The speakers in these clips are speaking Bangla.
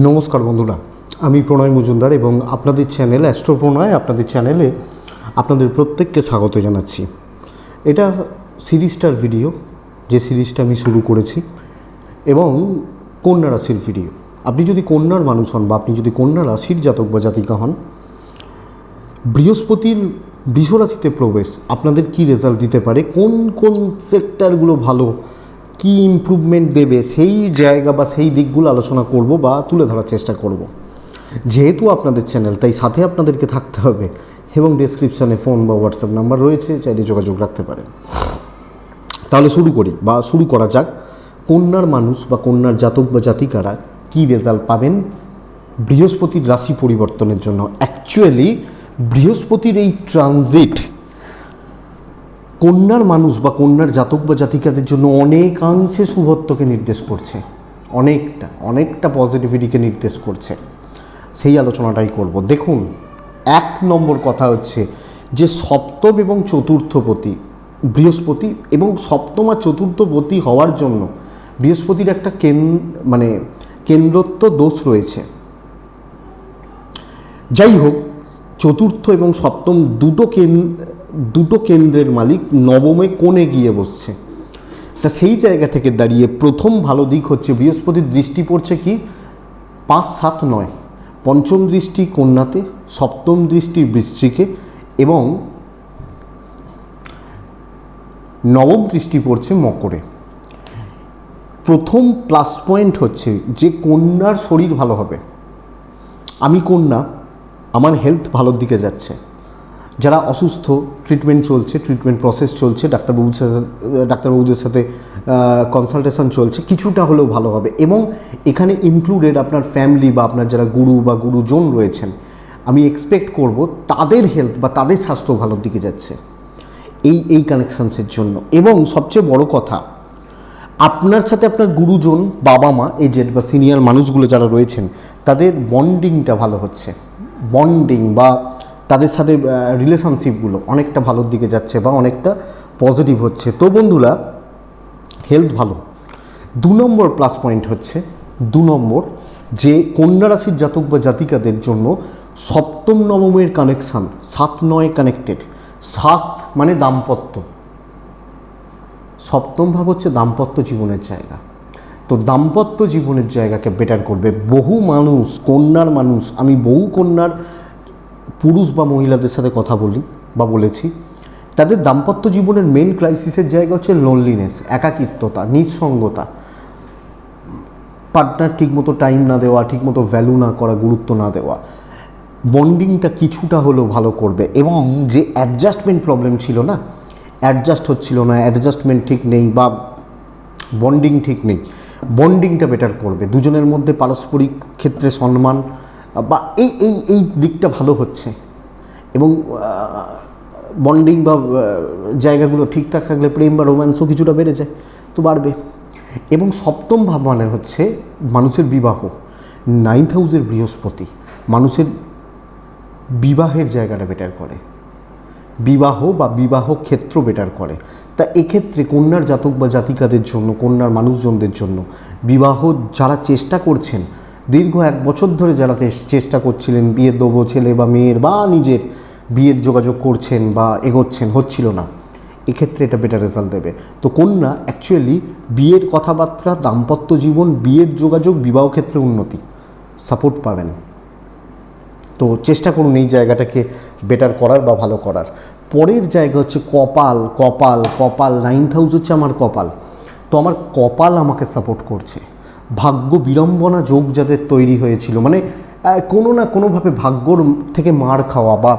নমস্কার বন্ধুরা, আমি প্রণয় মজুমদার এবং আপনাদের চ্যানেল অ্যাস্ট্রো প্রণয় আপনাদের চ্যানেলে আপনাদের প্রত্যেককে স্বাগত জানাচ্ছি। এটা সিরিজটার ভিডিও, যে সিরিজটা আমি শুরু করেছি, এবং কন্যা রাশির ভিডিও। আপনি যদি কন্যার মানুষ হন বা আপনি যদি কন্যা রাশির জাতক বা জাতিকা হন, বৃহস্পতির বৃষরাশিতে প্রবেশ আপনাদের কি রেজাল্ট দিতে পারে? কোন কোন সেক্টরগুলো ভালো? কি ইমপ্রুভমেন্ট দেবে সেই জায়গা বা সেই দিকগুলো আলোচনা করব বা তুলে ধরার চেষ্টা করব। যেহেতু আপনাদের চ্যানেল তাই সাথে আপনাদেরকে থাকতে হবে এবং ডেসক্রিপশানে ফোন বা হোয়াটসঅ্যাপ নাম্বার রয়েছে, চাইলে যোগাযোগ রাখতে পারেন। তাহলে শুরু করি বা শুরু করা যাক। কন্যার মানুষ বা কন্যার জাতক বা জাতিকারা কী রেজাল্ট পাবেন? বৃহস্পতির রাশি পরিবর্তনের জন্য। অ্যাকচুয়ালি বৃহস্পতির এই ট্রানজিট কন্যার মানুষ বা কন্যার জাতক বা জাতিকাদের জন্য অনেকাংশে শুভত্বকে নির্দেশ করছে। অনেকটা অনেকটা পজিটিভিটিকে নির্দেশ করছে। সেই আলোচনাটাই করব। দেখুন, এক নম্বর কথা হচ্ছে যে সপ্তম এবং চতুর্থপতি বৃহস্পতি এবং সপ্তম আর চতুর্থপতি হওয়ার জন্য বৃহস্পতির একটা কেন মানে কেন্দ্রত্ব দোষ রয়েছে। যাই হোক চতুর্থ এবং সপ্তম দুটো দুটো কেন্দ্রের মালিক নবমে কোণে গিয়ে বসছে। তা সেই জায়গা থেকে দাঁড়িয়ে প্রথম ভালো দিক হচ্ছে বৃহস্পতির দৃষ্টি পড়ছে কি? পাঁচ সাত নয়। পঞ্চম দৃষ্টি কন্যাতে, সপ্তম দৃষ্টি বৃশ্চিকে এবং নবম দৃষ্টি পড়ছে মকরে। প্রথম প্লাস পয়েন্ট হচ্ছে যে কন্যার শরীর ভালো হবে। আমি কন্যা আমার হেলথ ভালোর দিকে যাচ্ছে। যারা অসুস্থ ট্রিটমেন্ট চলছে ট্রিটমেন্ট প্রসেস চলছে ডাক্তারবাবুর সাথে, ডাক্তারবাবুদের সাথে কনসালটেশন চলছে, কিছুটা হলেও ভালো হবে। এবং এখানে ইনক্লুডেড আপনার ফ্যামিলি বা আপনার যারা গুরু বা গুরুজন রয়েছেন, আমি এক্সপেক্ট করব তাদের হেলথ বা তাদের স্বাস্থ্য ভালোর দিকে যাচ্ছে। এই এই কানেকশানসের জন্য। এবং সবচেয়ে বড় কথা, আপনার সাথে আপনার গুরুজন বাবা মা এজেড বা সিনিয়র মানুষগুলো যারা রয়েছেন, তাদের বন্ডিংটা ভালো হচ্ছে। বন্ডিং বা তাদের সাথে রিলেশনশিপগুলো অনেকটা ভালোর দিকে যাচ্ছে বা অনেকটা পজিটিভ হচ্ছে। তো বন্ধুরা হেলথ ভালো। দু নম্বর প্লাস পয়েন্ট হচ্ছে, দু নম্বর যে কন্যা রাশির জাতক বা জাতিকাদের জন্য সপ্তম নবমের কানেকশান সাত নয় কানেক্টেড সাত মানে দাম্পত্য। সপ্তম ভাব হচ্ছে দাম্পত্য জীবনের জায়গা। তো দাম্পত্য জীবনের জায়গাকে বেটার করবে। বহু মানুষ, কন্যার মানুষ, আমি বহু কন্যার পুরুষ বা মহিলাদের সাথে কথা বলি বা বলেছি। তাদের দাম্পত্য জীবনের মেন ক্রাইসিসের জায়গা হচ্ছে লোনলিনেস একাকিত্বতা, নিঃসঙ্গতা। পার্টনার ঠিকমতো টাইম না দেওয়া, ঠিকমতো ভ্যালু না করা, গুরুত্ব না দেওয়া। বন্ডিংটা কিছুটা হলেও ভালো করবে এবং যে অ্যাডজাস্টমেন্ট প্রবলেম ছিল না অ্যাডজাস্ট হচ্ছিল না অ্যাডজাস্টমেন্ট ঠিক নেই বা বন্ডিং ঠিক নেই। বন্ডিংটা বেটার করবে। দুজনের মধ্যে পারস্পরিক ক্ষেত্রে সম্মান, বা এই এই এই দিকটা ভালো হচ্ছে। এবং বন্ডিং বা জায়গাগুলো ঠিকঠাক থাকলে প্রেম বা রোম্যান্সও কিছুটা বেড়ে যায়, তো বাড়বে। এবং সপ্তম ভাব মানে হচ্ছে মানুষের বিবাহ। নাইন্থ হাউসের বৃহস্পতি মানুষের বিবাহের জায়গাটা বেটার করে। বিবাহ বা বিবাহ ক্ষেত্র বেটার করে। তা এক্ষেত্রে কন্যার জাতক বা জাতিকাদের জন্য, কন্যার মানুষজনদের জন্য বিবাহ যারা চেষ্টা করছেন, দীর্ঘ এক বছর ধরে যারা চেষ্টা করছিলেন বিয়ে দেবো ছেলে বা মেয়ের বা নিজের বিয়ের যোগাযোগ করছেন বা এগোচ্ছেন, হচ্ছিল না। এক্ষেত্রে এটা বেটার রেজাল্ট দেবে। তো কন্যা অ্যাকচুয়ালি বিয়ের কথাবার্তা, দাম্পত্য জীবন, বিয়ের যোগাযোগ, বিবাহ ক্ষেত্রে উন্নতি। সাপোর্ট পাবেন। তো চেষ্টা করুন এই জায়গাটাকে বেটার করার বা ভালো করার। পরের জায়গা হচ্ছে কপাল কপাল কপাল নাইন্থ হাউস হচ্ছে আমার কপাল। তো আমার কপাল আমাকে সাপোর্ট করছে। ভাগ্য বিড়ম্বনা যোগ যাদের তৈরি হয়েছিল মানে কোনো না কোনোভাবে ভাগ্যর থেকে মার খাওয়া বা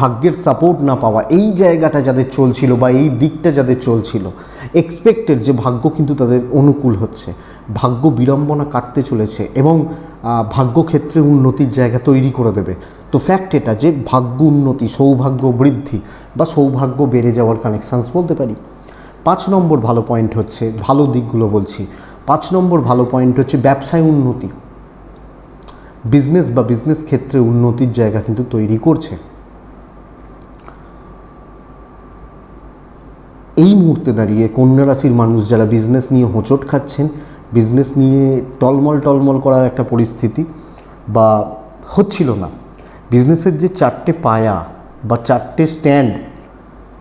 ভাগ্যের সাপোর্ট না পাওয়া, এই জায়গাটা যাদের চলছিল বা এই দিকটা যাদের চলছিল এক্সপেক্টেড যে ভাগ্য কিন্তু তাদের অনুকূল হচ্ছে। ভাগ্য বিড়ম্বনা কাটতে চলেছে এবং ভাগ্যক্ষেত্রে উন্নতির জায়গা তৈরি করে দেবে। তো ফ্যাক্ট এটা যে ভাগ্য উন্নতি, সৌভাগ্য বৃদ্ধি বা সৌভাগ্য বেড়ে যাওয়ার কানেকশানস বলতে পারি। পাঁচ নম্বর ভালো পয়েন্ট হচ্ছে, ভালো দিকগুলো বলছি। পাঁচ নম্বর ভালো পয়েন্ট হচ্ছে ব্যবসায় উন্নতি। বিজনেস বা বিজনেস ক্ষেত্রে উন্নতির জায়গা কিন্তু তৈরি করছে। এই মুহূর্তে দাঁড়িয়ে কন্যা রাশির মানুষ যারা বিজনেস নিয়ে হোঁচট খাচ্ছেন বিজনেস নিয়ে টলমল টলমল করার একটা পরিস্থিতি বা হচ্ছিল না। বিজনেসের যে চারটে পায়া বা চারটে স্ট্যান্ড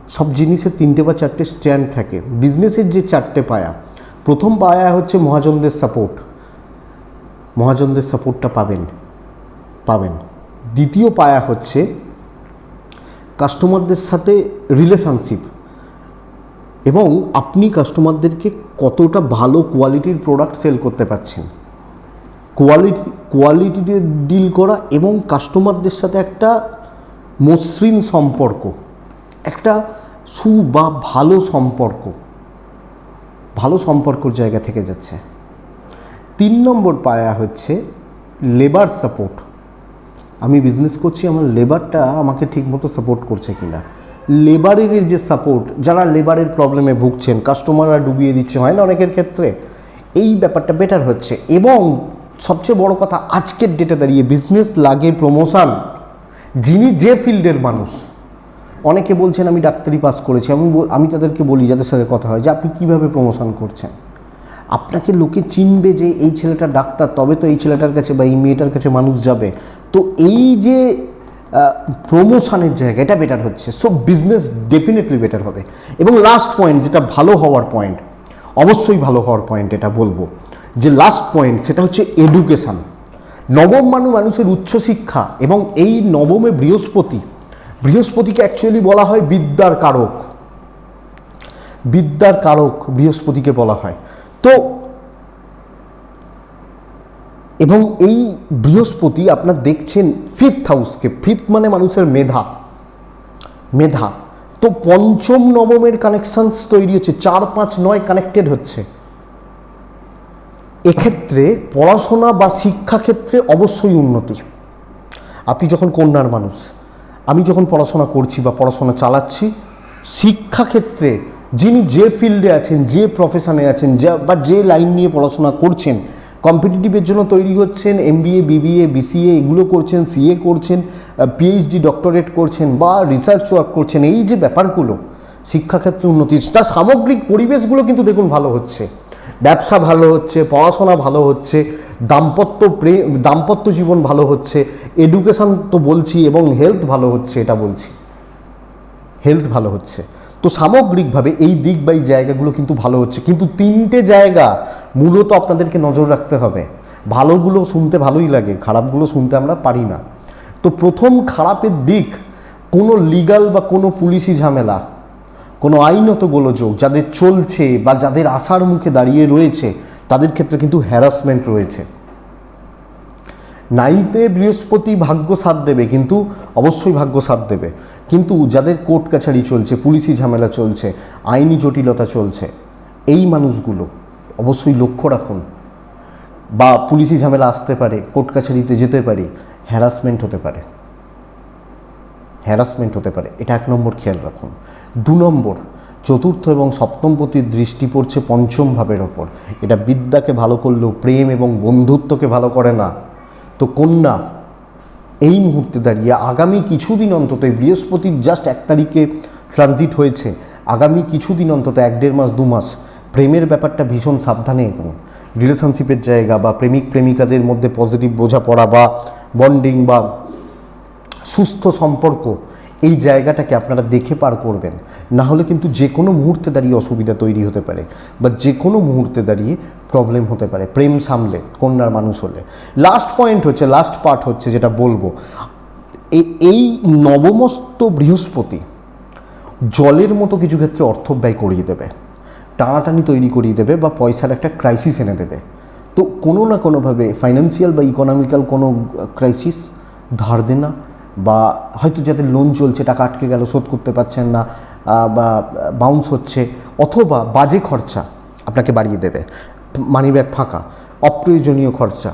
সব জিনিসের তিনটে বা চারটে স্ট্যান্ড থাকে। বিজনেসের যে চারটে পায়া, প্রথম পায়া হচ্ছে মহাজনদের সাপোর্ট মহাজনদের সাপোর্টটা পাবেন পাবেন। দ্বিতীয় পায়া হচ্ছে কাস্টমারদের সাথে রিলেশনশিপ এবং আপনি কাস্টমারদেরকে কতটা ভালো কোয়ালিটির প্রোডাক্ট সেল করতে পারছেন। কোয়ালিটি কোয়ালিটিতে ডিল করা এবং কাস্টমারদের সাথে একটা মসৃণ সম্পর্ক, একটা সু বা ভালো সম্পর্ক, ভালো সম্পর্কর জায়গা থেকে যাচ্ছে। তিন নম্বর পায়া হচ্ছে লেবার সাপোর্ট আমি বিজনেস করছি, আমার লেবারটা আমাকে ঠিকমতো সাপোর্ট করছে কিনা। লেবারের যে সাপোর্ট যারা লেবারের প্রবলেমে ভুগছেন কাস্টমাররা ডুবিয়ে দিচ্ছে, হয় না অনেকের ক্ষেত্রে, এই ব্যাপারটা বেটার হচ্ছে। এবং সবচেয়ে বড় কথা, আজকের ডেটে দাঁড়িয়ে বিজনেস লাগে প্রমোশন যিনি যে ফিল্ডের মানুষ, অনেকে বলছেন, আমি ডাক্তারি পাস করেছি। আমি আমি তাদেরকে বলি, যাদের সাথে কথা হয়, যে আপনি কীভাবে প্রমোশন করছেন? আপনাকে লোকে চিনবে যে, এই ছেলেটা ডাক্তার, তবে তো এই ছেলেটার কাছে বা এই মেয়েটার কাছে মানুষ যাবে। তো এই যে প্রমোশনের জায়গা এটা বেটার হচ্ছে। সো বিজনেস ডেফিনেটলি বেটার হবে। এবং লাস্ট পয়েন্ট যেটা ভালো হওয়ার পয়েন্ট অবশ্যই ভালো হওয়ার পয়েন্ট এটা বলব। যে লাস্ট পয়েন্ট সেটা হচ্ছে এডুকেশান নবম মানু মানুষের উচ্চশিক্ষা এবং এই নবমে বৃহস্পতি। বৃহস্পতিকে অ্যাকচুয়ালি বলা হয় বিদ্যার কারক। বিদ্যার কারক বৃহস্পতিকে বলা হয়। তো এবং এই বৃহস্পতি আপনার দেখছেন ফিফথ হাউসকে ফিফথ মানে মানুষের মেধা মেধা। তো পঞ্চম, নবমের কানেকশনস তৈরি হচ্ছে, চার, পাঁচ, নয় কানেক্টেড হচ্ছে। এক্ষেত্রে পড়াশোনা বা শিক্ষাক্ষেত্রে অবশ্যই উন্নতি। আপনি যখন কন্যার মানুষ, আমি যখন পড়াশোনা করছি বা পড়াশোনা চালাচ্ছি, শিক্ষাক্ষেত্রে যিনি যে ফিল্ডে আছেন, যে প্রফেশনে আছেন, যা বা যে লাইন নিয়ে পড়াশোনা করছেন কম্পিটিটিভের জন্য তৈরি হচ্ছেন এম এমবিএ বিবিএ বিসিএ এগুলো করছেন সিএ করছেন পিএইচডি ডক্টরেট করছেন বা রিসার্চ ওয়ার্ক করছেন। এই যে ব্যাপারগুলো, শিক্ষাক্ষেত্রে উন্নতি তার সামগ্রিক পরিবেশগুলো কিন্তু দেখুন ভালো হচ্ছে। ব্যবসা ভালো হচ্ছে, পড়াশোনা ভালো হচ্ছে, দাম্পত্য প্রেম দাম্পত্য জীবন ভালো হচ্ছে এডুকেশন তো বলছি এবং হেলথ ভালো হচ্ছে, এটা বলছি। হেলথ ভালো হচ্ছে। তো সামগ্রিকভাবে এই দিক বা এই জায়গাগুলো কিন্তু ভালো হচ্ছে। কিন্তু তিনটে জায়গা মূলত আপনাদেরকে নজর রাখতে হবে। ভালোগুলো শুনতে ভালোই লাগে, খারাপগুলো শুনতে আমরা পারি না। তো প্রথম খারাপের দিক, কোনো লিগাল বা কোনো পুলিশি ঝামেলা, কোনো আইনত গোলযোগ যাদের চলছে বা যাদের আশার মুখে দাঁড়িয়ে রয়েছে, তাদের ক্ষেত্রে কিন্তু হ্যারাসমেন্ট রয়েছে। নাইনতে বৃহস্পতি ভাগ্য সাথ দেবে, কিন্তু অবশ্যই ভাগ্য সাথ দেবে। কিন্তু যাদের কোর্ট কাছারি চলছে, পুলিশি ঝামেলা চলছে, আইনি জটিলতা চলছে, এই মানুষগুলো অবশ্যই লক্ষ্য রাখুন। বা পুলিশি ঝামেলা আসতে পারে, কোর্ট কাছারিতে যেতে পারে হ্যারাসমেন্ট হতে পারে। হ্যারাসমেন্ট হতে পারে, এটা এক নম্বর খেয়াল রাখুন। দু নম্বর, চতুর্থ এবং সপ্তমপতির দৃষ্টি পড়ছে পঞ্চম ভাবের ওপর। এটা বিদ্যাকে ভালো করলেও, প্রেম এবং বন্ধুত্বকে ভালো করে না। তো কন্যা, এই মুহূর্তে দাঁড়িয়ে আগামী কিছুদিন অন্তত বৃহস্পতির জাস্ট এক তারিখে ট্রানজিট হয়েছে, আগামী কিছুদিন অন্তত, এক দেড় মাস, দু মাস, প্রেমের ব্যাপারটা ভীষণ সাবধানে এখন রিলেশনশিপের জায়গা বা প্রেমিক, প্রেমিকাদের মধ্যে পজিটিভ বোঝাপড়া বা বন্ডিং বা সুস্থ সম্পর্ক এই জায়গাটাকে আপনারা দেখে পার করবেন। না হলে কিন্তু যে কোনো মুহূর্তে দাঁড়িয়ে অসুবিধা তৈরি হতে পারে বা যে কোনো মুহূর্তে দাঁড়িয়ে প্রবলেম হতে পারে, প্রেম সামলে, কন্যার মানুষ হলে। লাস্ট পয়েন্ট হচ্ছে লাস্ট পার্ট হচ্ছে যেটা বলব। এই নবমস্ত বৃহস্পতি জলের মতো কিছু ক্ষেত্রে অর্থ ব্যয় করিয়ে দেবে। টানাটানি তৈরি করিয়ে দেবে বা পয়সার একটা ক্রাইসিস এনে দেবে। তো কোনো না কোনোভাবে ফাইন্যান্সিয়াল বা ইকোনমিক্যাল কোনো ক্রাইসিস ধার দেনা বা হয়তো যাদের লোন চলছে, টাকা আটকে গেল, শোধ করতে পারছেন না বা বাউন্স হচ্ছে, অথবা বাজে খরচা আপনাকে বাড়িয়ে দেবে মানি ব্যাগ ফাঁকা, অপ্রয়োজনীয় খরচা,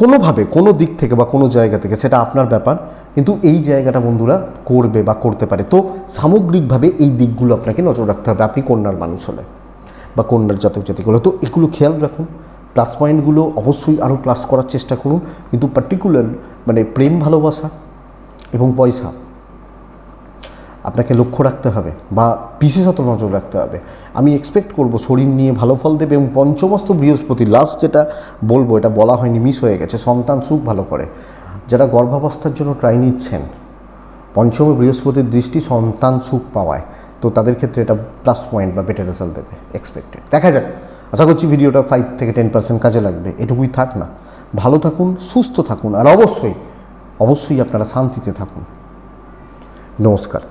কোনোভাবে, কোনো দিক থেকে বা কোনো জায়গা থেকে, সেটা আপনার ব্যাপার, কিন্তু এই জায়গাটা বন্ধুরা করবে বা করতে পারে। তো সামগ্রিকভাবে এই দিকগুলো আপনাকে নজর রাখতে হবে, আপনি কন্যার মানুষ হলে, বা কন্যার জাতক জাতিগুলো তো এগুলো খেয়াল রাখুন প্লাস পয়েন্টগুলো অবশ্যই আরও প্লাস করার চেষ্টা করুন। কিন্তু পার্টিকুলার মানে প্রেম ভালোবাসা এবং পয়সা আপনাকে লক্ষ্য রাখতে হবে বা বিশেষত নজর রাখতে হবে। আমি এক্সপেক্ট করব শরীর নিয়ে ভালো ফল দেবে এবং পঞ্চমস্ত বৃহস্পতি লাস্ট যেটা বলব, এটা বলা হয়নি মিস হয়ে গেছে। সন্তান সুখ ভালো করে। যারা গর্ভাবস্থার জন্য ট্রাই নিচ্ছেন, পঞ্চমে বৃহস্পতির দৃষ্টি সন্তান সুখ পাওয়ায়, তো তাদের ক্ষেত্রে এটা প্লাস পয়েন্ট বা বেটার রেজাল্ট দেবে এক্সপেক্টেড দেখা যাক। আশা করছি ভিডিওটা ফাইভ থেকে টেন পার্সেন্ট কাজে লাগবে। এটুকুই থাক না। ভালো থাকুন, সুস্থ থাকুন, আর অবশ্যই অবশ্যই আপনারা শান্তিতে থাকুন। নমস্কার।